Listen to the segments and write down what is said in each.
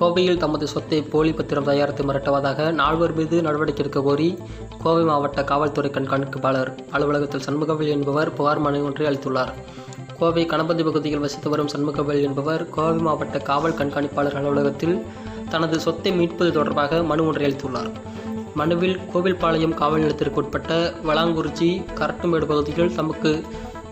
கோவையில் தமது சொத்தை போலி பத்திரம் தயாரித்து மிரட்டுவதாக நால்வர் மீது நடவடிக்கை எடுக்க கோரி கோவை மாவட்ட காவல்துறை கண்காணிப்பாளர் அலுவலகத்தில் சண்முகவேல் என்பவர் புகார் மனு ஒன்றை அளித்துள்ளார். கோவை கணபதி பகுதியில் வசித்து வரும் சண்முகவேல் என்பவர் கோவை மாவட்ட காவல் கண்காணிப்பாளர் அலுவலகத்தில் தனது சொத்தை மீட்பது தொடர்பாக மனு ஒன்றை அளித்துள்ளார். மனுவில் கோவில்பாளையம் காவல் நிலையத்திற்கு உட்பட்ட வளாங்குறிச்சி கரட்டுமேடு பகுதியில் தமக்கு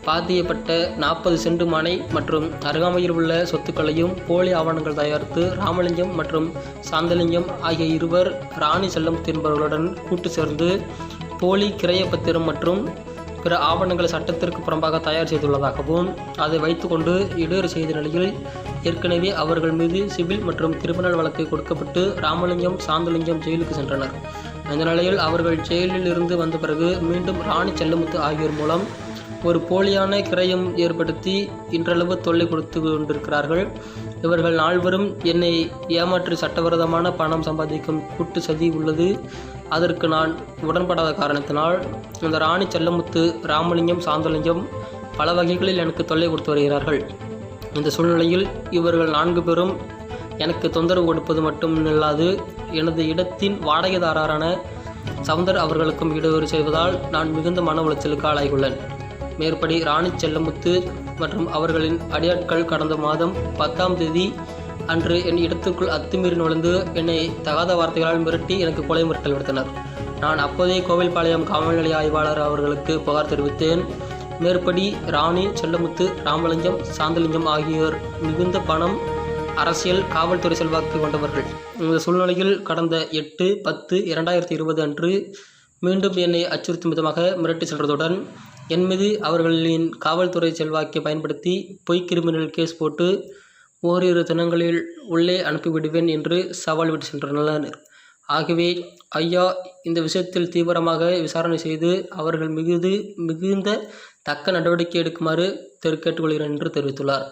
பாதியப்பட்ட நாற்பது செண்டு மனை மற்றும் அருகாமையில் உள்ள சொத்துக்களையும் போலி ஆவணங்கள் தயாரித்து ராமலிங்கம் மற்றும் சாந்தலிங்கம் ஆகிய இருவர் ராணி செல்லம் என்பவர்களுடன் கூட்டு சேர்ந்து போலி கிரைய பத்திரம் மற்றும் பிற ஆவணங்களை சட்டத்திற்கு புறம்பாக தயார் செய்துள்ளதாகவும் அதை வைத்துக்கொண்டு இடேறு செய்த நிலையில் ஏற்கனவே அவர்கள் மீது சிவில் மற்றும் கிரிமினல் வழக்கு கொடுக்கப்பட்டு ராமலிங்கம் சாந்தலிங்கம் ஜெயிலுக்கு சென்றனர். இந்த நிலையில் அவர்கள் ஜெயிலில் இருந்து வந்த பிறகு மீண்டும் ராணி செல்லமுத்து ஆகியோர் மூலம் ஒரு போலியான கிரயம் ஏற்படுத்தி இன்றளவு தொல்லை கொடுத்து கொண்டிருக்கிறார்கள். இவர்கள் நால்வரும் என்னை ஏமாற்றி சட்டவிரோதமான பணம் சம்பாதிக்கும் கூட்டு சதி உள்ளது. அதற்கு நான் உடன்படாத காரணத்தினால் இந்த ராணி செல்லமுத்து ராமலிங்கம் சாந்தலிங்கம் பல வகைகளில் எனக்கு தொல்லை கொடுத்து வருகிறார்கள். இந்த சூழ்நிலையில் இவர்கள் நான்கு பேரும் எனக்கு தொந்தரவு கொடுப்பது மட்டும் இல்லாது எனது இடத்தின் வாடகைதாரரான சவுந்தர் அவர்களுக்கும் ஈடுபடு செய்வதால் நான் மிகுந்த மன உளைச்சலுக்கு ஆளாகியுள்ளேன். மேற்படி ராணி செல்லமுத்து மற்றும் அவர்களின் அடியாட்கள் கடந்த மாதம் பத்தாம் தேதி அன்று என் இடத்துக்குள் அத்துமீறி நுழைந்து என்னை தகாத வார்த்தைகளால் மிரட்டி எனக்கு கொலை மிரட்டல் விடுத்தனர். நான் அப்போதே கோவில்பாளையம் காவல் நிலைய ஆய்வாளர் அவர்களுக்கு புகார் தெரிவித்தேன். மேற்படி ராணி செல்லமுத்து ராமலிங்கம் சாந்தலிங்கம் ஆகியோர் மிகுந்த பணம் அரசியல் காவல்துறை செல்வாக்கு கொண்டவர்கள். இந்த சூழ்நிலையில் கடந்த எட்டு பத்து இரண்டாயிரத்தி இருபது அன்று மீண்டும் என்னை அச்சுறுத்தும் விதமாக மிரட்டி சென்றதுடன் என் மீது அவர்களின் காவல்துறை செல்வாக்கை பயன்படுத்தி பொய் கிரிமினல் கேஸ் போட்டு ஓரிரு தினங்களில் உள்ளே அனுப்பிவிடுவேன் என்று சவால் விட்டு சென்றனர். ஆகவே ஐயா இந்த விஷயத்தில் தீவிரமாக விசாரணை செய்து அவர்கள் மிகுது மிகுந்த தக்க நடவடிக்கை எடுக்குமாறு தெரு கேட்டுக்கொள்கிறேன் என்று தெரிவித்துள்ளார்.